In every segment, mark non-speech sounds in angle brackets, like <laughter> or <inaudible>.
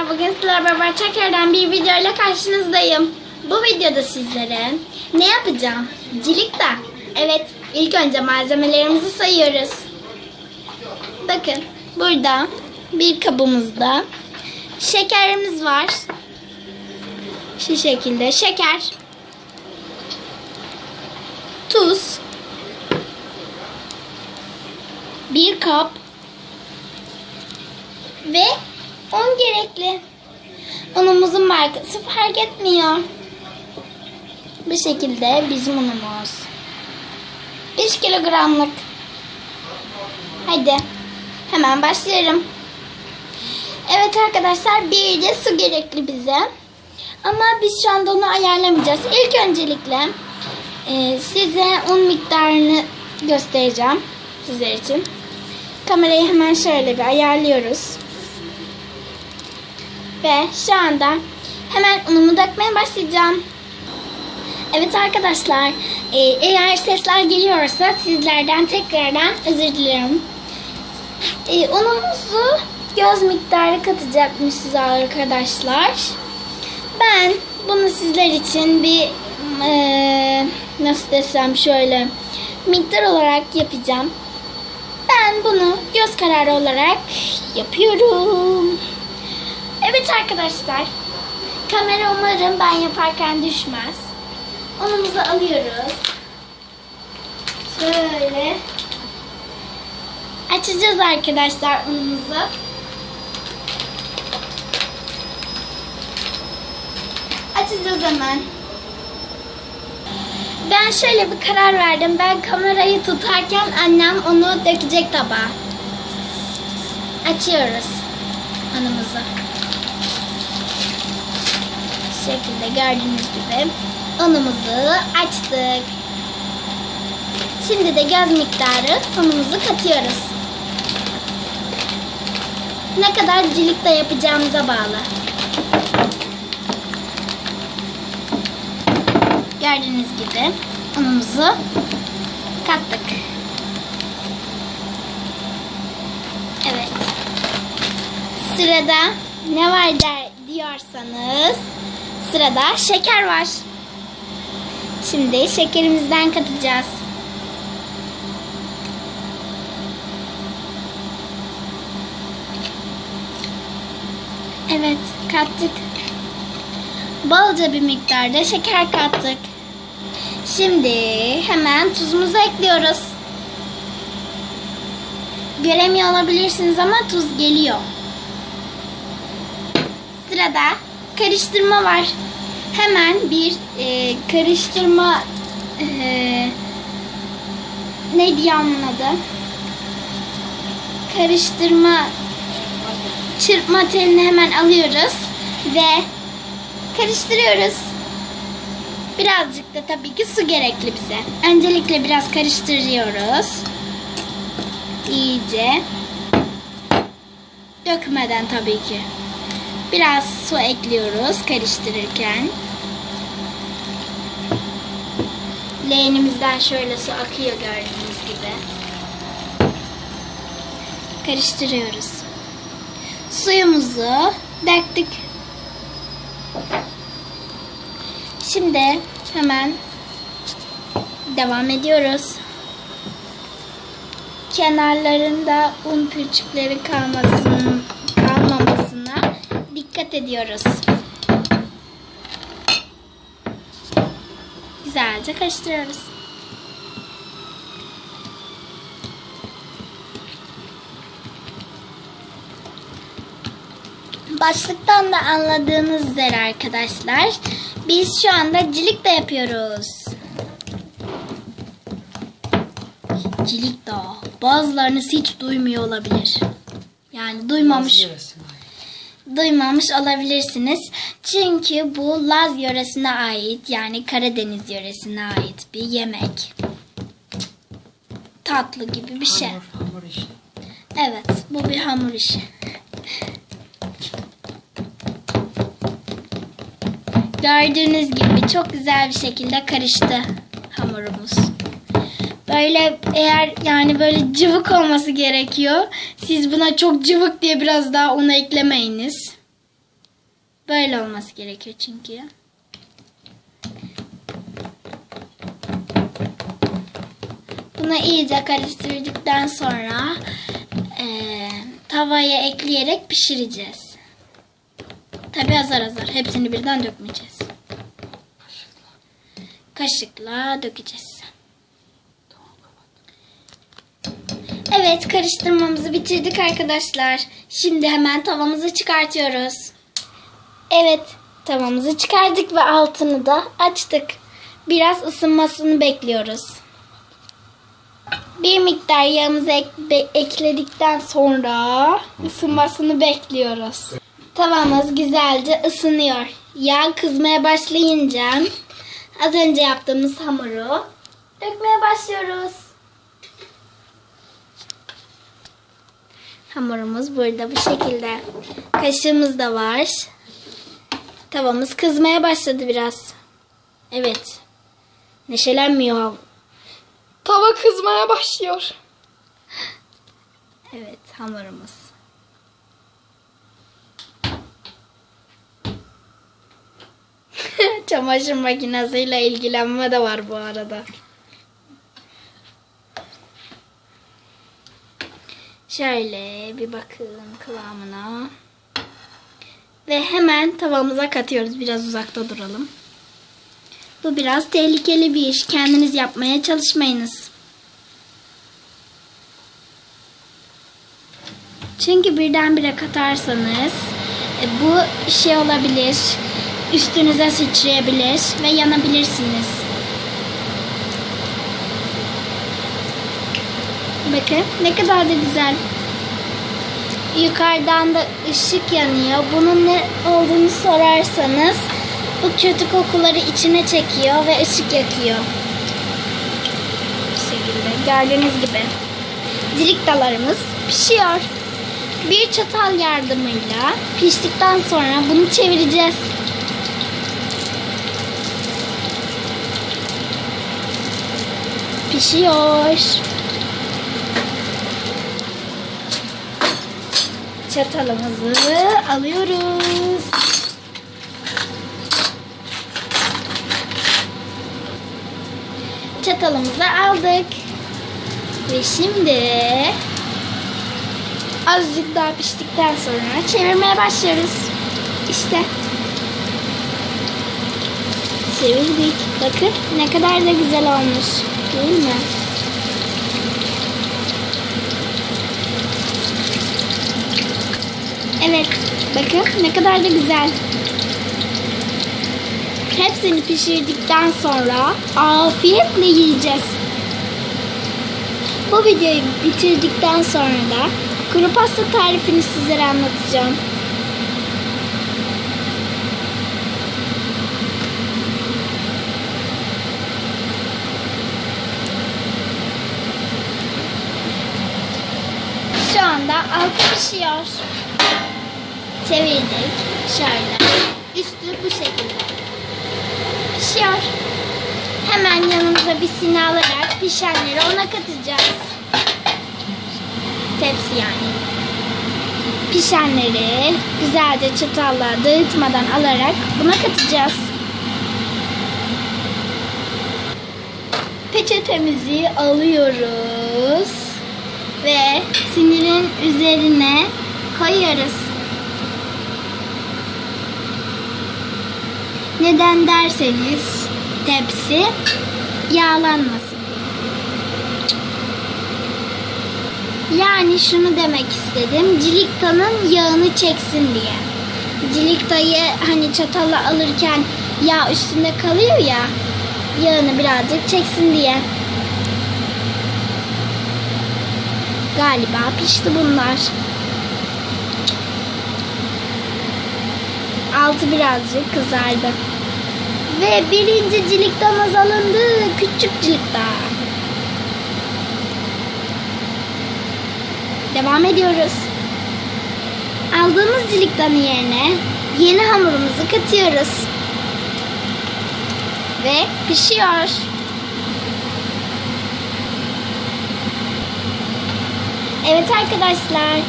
arkadaşlar. Bugün sizlerle beraber tekrardan bir video ile karşınızdayım. Bu videoda sizlere ne yapacağım? Cilikta. Evet, ilk önce malzemelerimizi sayıyoruz. Bakın, burada bir kabımızda şekerimiz var. Şu şekilde şeker, tuz, bir kap ve un gerekli. Unumuzun markası fark etmiyor. Bu şekilde bizim unumuz. 5 kilogramlık. Hadi hemen başlayalım. Evet arkadaşlar bir de su gerekli bize. Ama biz şu anda onu ayarlamayacağız. İlk öncelikle e, size un miktarını göstereceğim sizler için. Kamerayı hemen şöyle bir ayarlıyoruz. Ve şu anda hemen unumu dökmeye başlayacağım. Evet arkadaşlar, e, eğer sesler geliyorsa sizlerden tekrardan özür dilerim. E, unumuzu göz miktarı katacakmışız arkadaşlar. Ben bunu sizler için bir e, nasıl desem şöyle miktar olarak yapacağım. Ben bunu göz kararı olarak yapıyorum. Evet arkadaşlar. Kamera umarım ben yaparken düşmez. Unumuzu alıyoruz. Şöyle. Açacağız arkadaşlar unumuzu. Açacağız hemen. Ben şöyle bir karar verdim. Ben kamerayı tutarken annem onu dökecek tabağa. Açıyoruz unumuzu. Şekilde gördüğünüz gibi unumuzu açtık. Şimdi de göz miktarı unumuzu katıyoruz. Ne kadar cilikte yapacağımıza bağlı. Gördüğünüz gibi unumuzu kattık. Evet. Sırada ne var der diyorsanız sırada şeker var. Şimdi şekerimizden katacağız. Evet, kattık. Bolca bir miktarda şeker kattık. Şimdi hemen tuzumuzu ekliyoruz. Göremiyor olabilirsiniz ama tuz geliyor. Sırada karıştırma var. Hemen bir e, karıştırma e, ne diye onun adı? Karıştırma çırpma telini hemen alıyoruz ve karıştırıyoruz. Birazcık da tabii ki su gerekli bize. Öncelikle biraz karıştırıyoruz. İyice. Dökmeden tabii ki. Biraz su ekliyoruz karıştırırken. Leğenimizden şöyle su akıyor gördüğünüz gibi. Karıştırıyoruz. Suyumuzu döktük. Şimdi hemen devam ediyoruz. Kenarlarında un pürçükleri kalmasın, kalmamasına dikkat ediyoruz. Güzelce karıştırıyoruz. Başlıktan da anladığınız üzere arkadaşlar biz şu anda cilik de yapıyoruz. Cilik dağı. Bazılarınız hiç duymuyor olabilir. Yani duymamış duymamış olabilirsiniz. Çünkü bu Laz yöresine ait yani Karadeniz yöresine ait bir yemek. Tatlı gibi bir şey. Hamur, hamur işi. Evet, bu bir hamur işi. Gördüğünüz gibi çok güzel bir şekilde karıştı hamurumuz. Böyle eğer yani böyle cıvık olması gerekiyor. Siz buna çok cıvık diye biraz daha un eklemeyiniz. Böyle olması gerekiyor çünkü. Bunu iyice karıştırdıktan sonra eee, tavaya ekleyerek pişireceğiz. Tabi azar azar. Hepsini birden dökmeyeceğiz. Kaşıkla dökeceğiz. Evet karıştırmamızı bitirdik arkadaşlar. Şimdi hemen tavamızı çıkartıyoruz. Evet tavamızı çıkardık ve altını da açtık. Biraz ısınmasını bekliyoruz. Bir miktar yağımızı ek- ekledikten sonra ısınmasını bekliyoruz. Tavamız güzelce ısınıyor. Yağ kızmaya başlayınca az önce yaptığımız hamuru dökmeye başlıyoruz. Hamurumuz burada bu şekilde. Kaşığımız da var. Tavamız kızmaya başladı biraz. Evet. Neşelenmiyor. Tava kızmaya başlıyor. Evet hamurumuz. <laughs> Çamaşır makinesiyle ilgilenme de var bu arada. Şöyle bir bakın kıvamına. Ve hemen tavamıza katıyoruz. Biraz uzakta duralım. Bu biraz tehlikeli bir iş. Kendiniz yapmaya çalışmayınız. Çünkü birdenbire katarsanız e, bu şey olabilir. Üstünüze sıçrayabilir ve yanabilirsiniz. Bakın ne kadar da güzel. Yukarıdan da ışık yanıyor. Bunun ne olduğunu sorarsanız bu kötü kokuları içine çekiyor ve ışık yakıyor. Bu şekilde gördüğünüz gibi. Ciliktalarımız pişiyor. Bir çatal yardımıyla piştikten sonra bunu çevireceğiz. Pişiyor. Çatalımızı alıyoruz. Çatalımızı aldık. Ve şimdi azıcık daha piştikten sonra çevirmeye başlıyoruz. İşte. Çevirdik. Bakın ne kadar da güzel olmuş. Değil mi? Evet. Bakın ne kadar da güzel. Hepsini pişirdikten sonra afiyetle yiyeceğiz. Bu videoyu bitirdikten sonra da kuru pasta tarifini sizlere anlatacağım. Şu anda altı pişiyor. Çevirdik. Şöyle. Üstü bu şekilde. Pişiyor. Hemen yanımıza bir sine alarak pişenleri ona katacağız. Tepsi yani. Pişenleri güzelce çatalla dağıtmadan alarak buna katacağız. Peçetemizi alıyoruz ve sinirin üzerine koyuyoruz. Neden derseniz tepsi yağlanmasın. Yani şunu demek istedim. Ciliktanın yağını çeksin diye. Ciliktayı hani çatalla alırken yağ üstünde kalıyor ya. Yağını birazcık çeksin diye. Galiba pişti bunlar. Altı birazcık kızardı. Ve birinci ciliktamız alındı. Küçük cilikta. Devam ediyoruz. Aldığımız ciliktanın yerine yeni hamurumuzu katıyoruz. Ve pişiyor. Evet arkadaşlar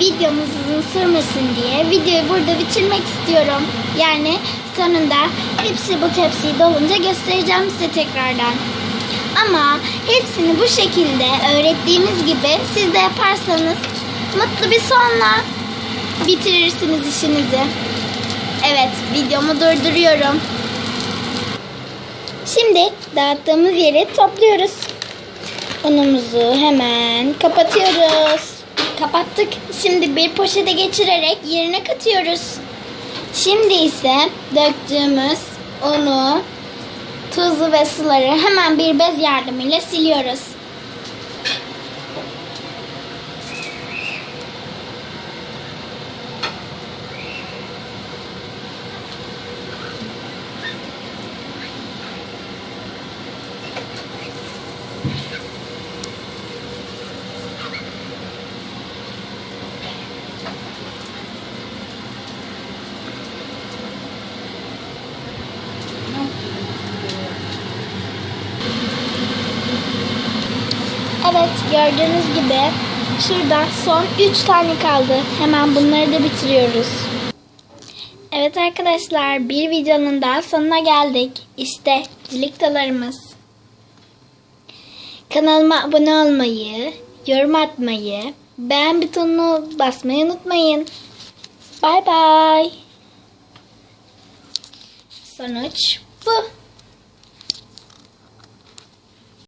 videomuz uzun sürmesin diye videoyu burada bitirmek istiyorum. Yani sonunda hepsi bu tepsiyi dolunca göstereceğim size tekrardan. Ama hepsini bu şekilde öğrettiğimiz gibi siz de yaparsanız mutlu bir sonla bitirirsiniz işinizi. Evet, videomu durduruyorum. Şimdi dağıttığımız yeri topluyoruz. Unumuzu hemen kapatıyoruz. Kapattık. Şimdi bir poşete geçirerek yerine katıyoruz. Şimdi ise döktüğümüz unu, tuzu ve suları hemen bir bez yardımıyla siliyoruz. Evet gördüğünüz gibi şurada son 3 tane kaldı. Hemen bunları da bitiriyoruz. Evet arkadaşlar bir videonun daha sonuna geldik. İşte ciliktalarımız. Kanalıma abone olmayı, yorum atmayı, beğen butonuna basmayı unutmayın. Bay bay. Sonuç bu.